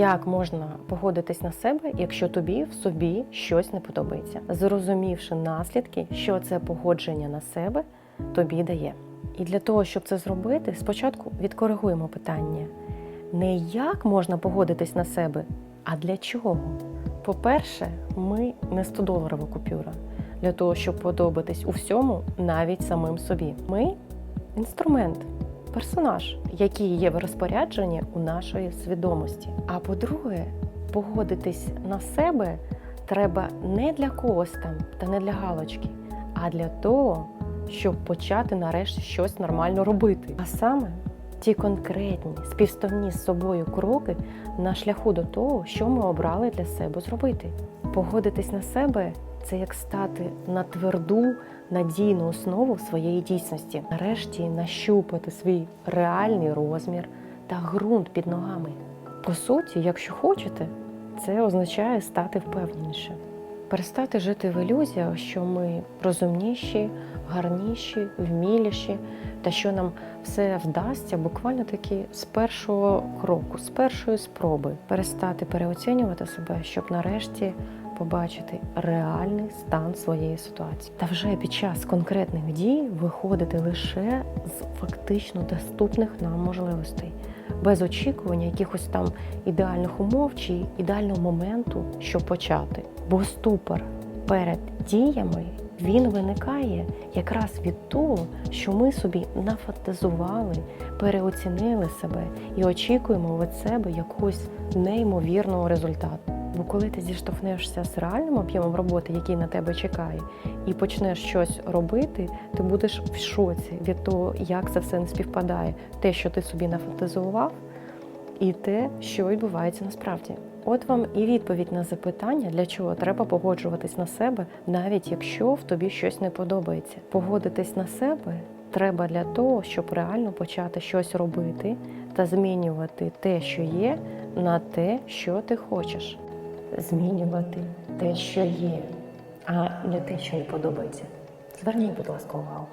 Як можна погодитись на себе, якщо тобі в собі щось не подобається, зрозумівши наслідки, що це погодження на себе тобі дає. І для того, щоб це зробити, спочатку відкоригуємо питання: не як можна погодитись на себе, а для чого? По-перше, ми не 100-доларова купюра для того, щоб подобатись у всьому, навіть самим собі. Ми інструмент, персонаж, який є в розпорядженні у нашої свідомості. А по-друге, погодитись на себе треба не для когось там та не для галочки, а для того, щоб почати нарешті щось нормально робити. А саме ті конкретні співставні з собою кроки на шляху до того, що ми обрали для себе зробити. Погодитись на себе це як стати на тверду, надійну основу своєї дійсності. Нарешті нащупати свій реальний розмір та ґрунт під ногами. По суті, якщо хочете, це означає стати впевненіше. Перестати жити в ілюзіях, що ми розумніші, гарніші, вміліші, та що нам все вдасться буквально таки з першого кроку, з першої спроби. Перестати переоцінювати себе, щоб нарешті побачити реальний стан своєї ситуації. Та вже під час конкретних дій виходити лише з фактично доступних нам можливостей, без очікування якихось там ідеальних умов чи ідеального моменту, щоб почати. Бо ступор перед діями він виникає якраз від того, що ми собі нафантазували, переоцінили себе і очікуємо від себе якогось неймовірного результату. Бо коли ти зіштовхнешся з реальним об'ємом роботи, який на тебе чекає, і почнеш щось робити, ти будеш в шоці від того, як це все не співпадає, те, що ти собі нафантазував, і те, що відбувається насправді. От вам і відповідь на запитання, для чого треба погоджуватись на себе, навіть якщо в тобі щось не подобається. Погодитись на себе треба для того, щоб реально почати щось робити та змінювати те, що є, на те, що ти хочеш. Змінювати те, що є, а не те, що не подобається. Зверніть, будь ласка, увагу.